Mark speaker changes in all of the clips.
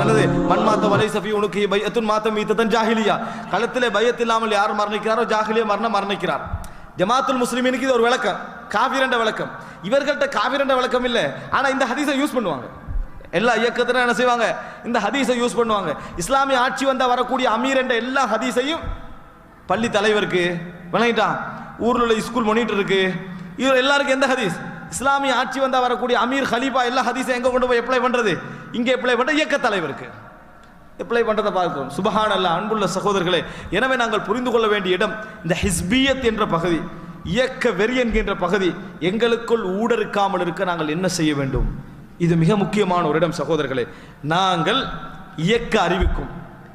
Speaker 1: அல்லது மண்மாத்த வலை சஃபி உனக்கு பையத்துன் மாத்தம் மீத்ததன் ஜாஹிலியா. களத்திலே பயத் இல்லாமல் யார் மரணிக்கிறாரோ ஜாஹிலிய மரணம் மரணிக்கிறார். ஜமாத்துல் முஸ்லிமினுக்கு இது ஒரு விளக்கம். காவிரண்ட விளக்கம். இவர்கள்ட்ட காவிரண்ட விளக்கம் இல்லை. ஆனால் இந்த ஹதீஸை யூஸ் பண்ணுவாங்க. எல்லா இயக்கத்திலும் என்ன செய்வாங்க? இந்த ஹதீஸை யூஸ் பண்ணுவாங்க. இஸ்லாமிய ஆட்சி வந்தால் வரக்கூடிய அமீர் என்ற எல்லா ஹதீஸையும் பள்ளி தலைவருக்கு விளங்கிட்டான் ஊரில் உள்ள ஸ்கூல் மொனிட்டர் இருக்கு. இவர் எல்லாருக்கும் எந்த ஹதீஸ்? இஸ்லாமிய ஆட்சி வந்தால் வரக்கூடிய அமீர் ஹலீஃபா எல்லா ஹதீஸும் எங்கே கொண்டு போய் அப்ளை பண்ணுறது இங்கே அப்ளை பண்ணுற இயக்க தலைவருக்கு. அப்ளை பண்றதை பார்க்கிறோம் சுபஹான் அல்ல அன்புள்ள சகோதரர்களே எனவே நாங்கள் புரிந்து கொள்ள வேண்டிய இடம் இந்த ஹிஸ்பியத் என்ற பகுதி. இயக்க வெறி என்கின்ற பகுதி. எங்களுக்குள் ஊடறுக்காமல் இருக்க நாங்கள் என்ன செய்ய வேண்டும்? இது மிக முக்கியமான ஒரு இடம் சகோதரர்களே. நாங்கள் இயக்க அறிவுக்கும்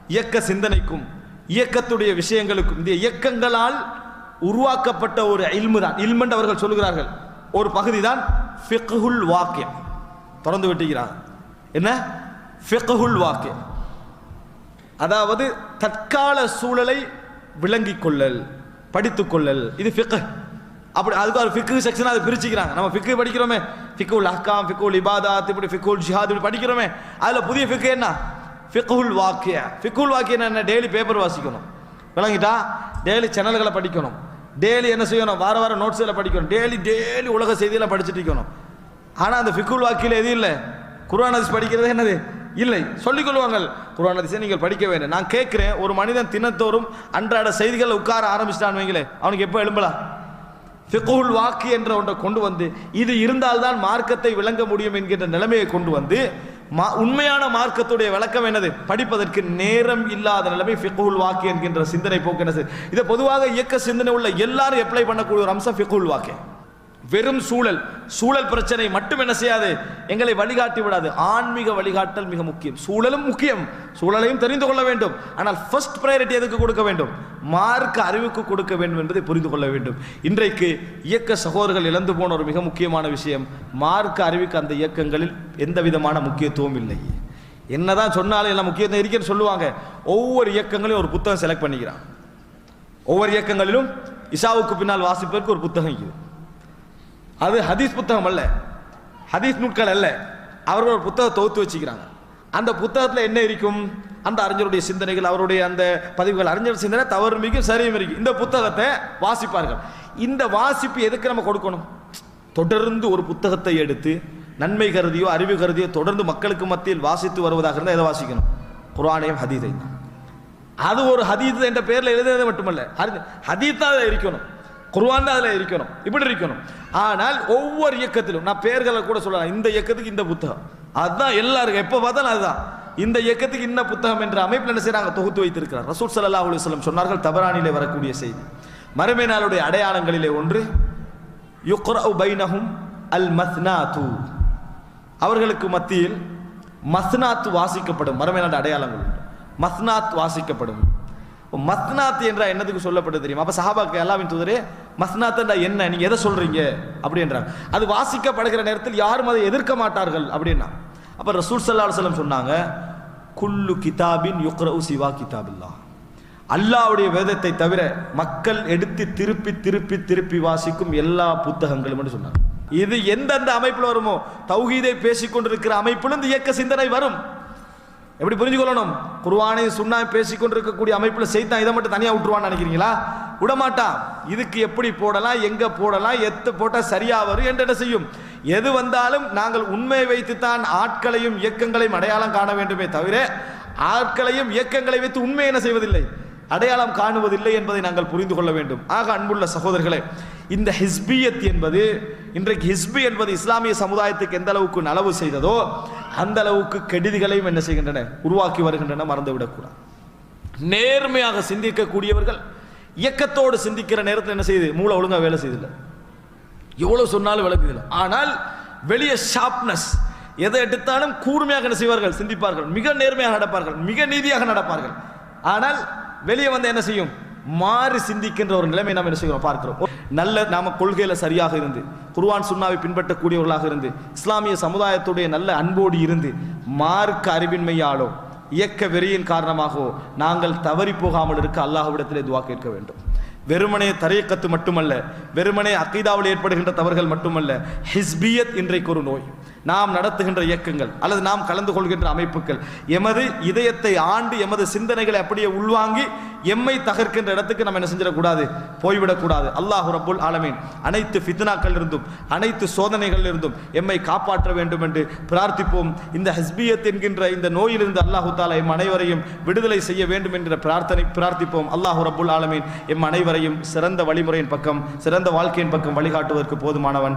Speaker 1: இயக்க சிந்தனைக்கும் இயக்கத்துடைய விஷயங்களுக்கும் இந்த இயக்கங்களால் உருவாக்கப்பட்ட ஒரு இல்மு தான். இல்மென்று அவர்கள் சொல்லுகிறார்கள். ஒரு பகுதி தான் ஃபிக்ஹுல் வாக்கியம் திறந்து விட்டுகிறார். என்ன? ஃபிக்ஹுல் வாக்கியம் அதாவது தற்கால சூழலை விளங்கிக் கொள்ளல் படித்துக் கொள்ளல் இது ஃபிக்ஹ். அப்படி அதுக்கு ஒரு ஃபிக்கு செக்ஷன் அதை பிரிச்சுக்கிறாங்க. நம்ம ஃபிக்கு படிக்கிறோமே. ஃபிகுல் அஹ்காம் ஃபிக்குல் இபாதாத் இப்படி ஃபிக்குல் ஜிஹாத் இப்படி படிக்கிறோமே அதில் புதிய ஃபிக்கு என்ன? ஃபிகுல் வாக்கிய. ஃபிகுல் வாக்கிய என்ன டெய்லி பேப்பர் வாசிக்கணும். விளங்கிட்டா? டெய்லி சேனல்களை படிக்கணும். டெய்லி என்ன செய்யணும்? வார வாரம் நோட்ஸில் படிக்கணும். டெய்லி டெய்லி உலக செய்தியெல்லாம் படிச்சுட்டு இருக்கணும். ஆனால் அந்த ஃபிக்குல் வாக்கியில் எதுவும் இல்லை? குர்ஆன் ஹதீஸ் படிக்கிறது என்னது? இல்லை. சொல்லிக் கொள்வாங்கள் குர்ஆன் ஹதீஸை நீங்கள் படிக்க வேண்டும். நான் கேட்குறேன் ஒரு மனிதன் தினத்தோறும் அன்றாட செய்திகளை உட்கார ஆரம்பிச்சிட்டான் வைங்களே அவனுக்கு எப்போ எழும்பலாம்? ஃபிகுல் வாக்கு என்ற ஒன்றை கொண்டு வந்து இது இருந்தால்தான் மார்க்கத்தை விளங்க முடியும் என்கின்ற நிலைமையை கொண்டு வந்து மா உண்மையான மார்க்கத்துடைய விளக்கம் என்னது? படிப்பதற்கு நேரம் இல்லாத நிலைமை ஃபிகுல் வாக்கு என்கின்ற சிந்தனை போக்கு என்ன இதை பொதுவாக இயக்க சிந்தனை உள்ள எல்லாரும் அப்ளை பண்ணக்கூடிய ஒரு அம்சம் ஃபிகுல் வாக்கு. வெறும் சூழல். சூழல் பிரச்சனை மட்டும் என்ன செய்யாது? எங்களை வழிகாட்டி விடாது. ஆன்மீக வழிகாட்டல் மிக முக்கியம். சூழலும் முக்கியம். சூழலையும் தெரிந்து கொள்ள வேண்டும். ஆனால் ஃபர்ஸ்ட் ப்ரையாரிட்டி எதுக்கு கொடுக்க வேண்டும்? மார்க்க அறிவுக்கு கொடுக்க வேண்டும் என்பதை புரிந்து கொள்ள வேண்டும். இன்றைக்கு இயக்க சகோதரர்கள் இழந்து போன ஒரு மிக முக்கியமான விஷயம் மார்க்க அறிவுக்கு அந்த இயக்கங்களில் எந்த விதமான முக்கியத்துவம் இல்லை. என்னதான் சொன்னாலும் எல்லாம் முக்கியத்துவம் இருக்குன்னு சொல்லுவாங்க. ஒவ்வொரு இயக்கங்களையும் ஒரு புத்தகம் செலக்ட் பண்ணிக்கிறான். ஒவ்வொரு இயக்கங்களிலும் இசாவுக்கு பின்னால் வாசிப்பதற்கு ஒரு புத்தகம் இருக்குது. அது ஹதீஸ் புத்தகம் அல்ல. ஹதீஸ் நூட்கள் அல்ல. அவர்கள் ஒரு புத்தகம் தொகுத்து வச்சுக்கிறாங்க. அந்த புத்தகத்தில் என்ன இருக்கும்? அந்த அறிஞருடைய சிந்தனைகள் அவருடைய அந்த பதிவுகள் அறிஞர் சிந்தனை தவறு மிக சரியும் இருக்கு. இந்த புத்தகத்தை வாசிப்பார்கள். இந்த வாசிப்பு எதுக்கு நம்ம கொடுக்கணும்? தொடர்ந்து ஒரு புத்தகத்தை எடுத்து நன்மை கருதியோ அறிவு கருதியோ தொடர்ந்து மக்களுக்கு மத்தியில் வாசித்து வருவதாக இருந்தால் எதை வாசிக்கணும்? குரானையும் ஹதீதையும் அது ஒரு ஹதீத் என்ற பெயரில் எழுதுறது மட்டுமல்ல. ஹரி- ஹதீத் இருக்கணும். குர்வான் தான் அதில் இருக்கணும். இப்படி இருக்கணும். ஆனால் ஒவ்வொரு இயக்கத்திலும் நான் பேர்களை கூட சொல்லலாம். இந்த இயக்கத்துக்கு இந்த புத்தகம். அதுதான் எல்லாருக்கும் எப்போ பார்த்தாலும் அதுதான். இந்த இயக்கத்துக்கு இந்த புத்தகம் என்ற அமைப்பில் என்ன செய்றாங்க? தொகுத்து வைத்திருக்கிறார். ரசூல் சல்லா அலுவலம் சொன்னார்கள் தபரானிலே வரக்கூடிய செய்தி. மறுமை நாளுடைய அடையாளங்களிலே ஒன்று யுக்ரவு பைனஹும் அல் மத்னாத்து அவர்களுக்கு மத்தியில் மஸ்னாத் வாசிக்கப்படும். மறுமை நாடு அடையாளங்கள் மஸ்னாத் வாசிக்கப்படும். மஸ்னாத் என்றால் என்னதுக்கு சொல்லப்பட்டது தெரியும்? அப்போ சஹாபாக்கு அல்லாவின் தூதரே மஸ்னாத் என்ன? நீங்கள் எதை சொல்கிறீங்க அப்படின்றாங்க. அது வாசிக்கப்படுகிற நேரத்தில் யாரும் அதை எதிர்க்க மாட்டார்கள் அப்படின்னா. அப்போ ரசூல் சல்லா அலுவலம் சொன்னாங்க குல்லு கிதாபின் யுக்ரவு சிவா கிதாபில்லா அல்லாஹ்வுடைய வேதத்தை தவிர மக்கள் எடுத்து திருப்பி திருப்பி திருப்பி வாசிக்கும் எல்லா புத்தகங்களும் சொன்னாங்க. இது எந்தெந்த அமைப்பில் வருமோ? தௌஹீதை பேசிக்கொண்டிருக்கிற அமைப்பிலும் இந்த இயக்க சிந்தனை வரும். எப்படி புரிஞ்சு கொள்ளணும் குர்ஆனை சுன்னா பேசிக் அமைப்பில் செய்தான் இதை மட்டும் தனியாக விட்டுருவான்னு நினைக்கிறீங்களா? விடமாட்டான். இதுக்கு எப்படி போடலாம்? எங்கே போடலாம்? எத்து போட்டால் சரியாக வரும் என்று என்ன செய்யும்? எது வந்தாலும் நாங்கள் உண்மையை வைத்துத்தான் ஆட்களையும் இயக்கங்களையும் அடையாளம் காண வேண்டுமே தவிர ஆட்களையும் இயக்கங்களை வைத்து உண்மை என்ன செய்வதில்லை? அடையாளம் காணுவதில்லை என்பதை நாங்கள் புரிந்து கொள்ள வேண்டும். ஆக அன்புள்ள சகோதரர்களே இந்த ஹிஸ்பியத் என்பது இன்றைக்கு ஹிஸ்பி என்பது இஸ்லாமிய சமுதாயத்துக்கு எந்த அளவுக்கு நலவு செய்ததோ அந்த அளவுக்கு கெடுதிகளையும் என்ன செய்கின்றன? உருவாக்கி வருகின்றன மறந்துவிடக்கூடாது. நேர்மையாக சிந்திக்கக்கூடியவர்கள் இயக்கத்தோடு சிந்திக்கிற நேரத்தில் என்ன செய்யுது? மூளை ஒழுங்காக வேலை செய்யுதில்லை எவ்வளவு சொன்னாலும் விளக்குதில்லை. ஆனால் வெளியே ஷார்ப்னஸ் எதை எடுத்தாலும் கூர்மையாக என்ன செய்வார்கள்? சிந்திப்பார்கள். மிக நேர்மையாக நடப்பார்கள். மிக நீதியாக நடப்பார்கள். ஆனால் வெளியே வந்து என்ன செய்யும்? மாறி சிந்திக்கின்ற ஒரு நிலைமை நாம் என்ன செய்கிறோம்? பார்க்கிறோம். நல்ல நாம கொள்கையில சரியாக இருந்து குர்வான் சுண்ணாவை பின்பற்றக்கூடியவர்களாக இருந்து இஸ்லாமிய சமுதாயத்துடைய நல்ல அன்போடு இருந்து மார்க்க அறிவின்மையாலோ இயக்க வெறியின் காரணமாகவோ நாங்கள் தவறி போகாமல் இருக்க அல்லாஹ்விடத்திலே துவா கேட்க வேண்டும். வெறுமனே தரையக்கத்து மட்டுமல்ல வெறுமனே அக்கீதாவில் ஏற்படுகின்ற தவறுகள் மட்டுமல்ல ஹிஸ்பியத் இன்றைக்கு ஒரு நோய். நாம் நடத்துகின்ற இயக்கங்கள் அல்லது நாம் கலந்து கொள்கின்ற அமைப்புகள் எமது இதயத்தை ஆண்டு எமது சிந்தனைகளை அப்படியே உள்வாங்கி எம்மை தகர்க்கின்ற இடத்துக்கு நம்ம என்ன செஞ்சிடக்கூடாது? போய்விடக்கூடாது. அல்லாஹு ரப்புல் ஆலமீன் அனைத்து ஃபித்னாக்கள் இருந்தும் அனைத்து சோதனைகள் இருந்தும் எம்மை காப்பாற்ற வேண்டும் என்று பிரார்த்திப்போம். இந்த ஹஸ்பியத் என்கின்ற இந்த நோயிலிருந்து அல்லாஹு தாலா எம் அனைவரையும் விடுதலை செய்ய வேண்டும் என்கிற பிரார்த்தனை பிரார்த்திப்போம். அல்லாஹ் ரப்புல் ஆலமீன் எம் வழிமுறையும் சிறந்த வழிமுறையின் பக்கம் சிறந்த வாழ்க்கையின் பக்கம் வழிகாட்டுவதற்கு போதுமானவன்.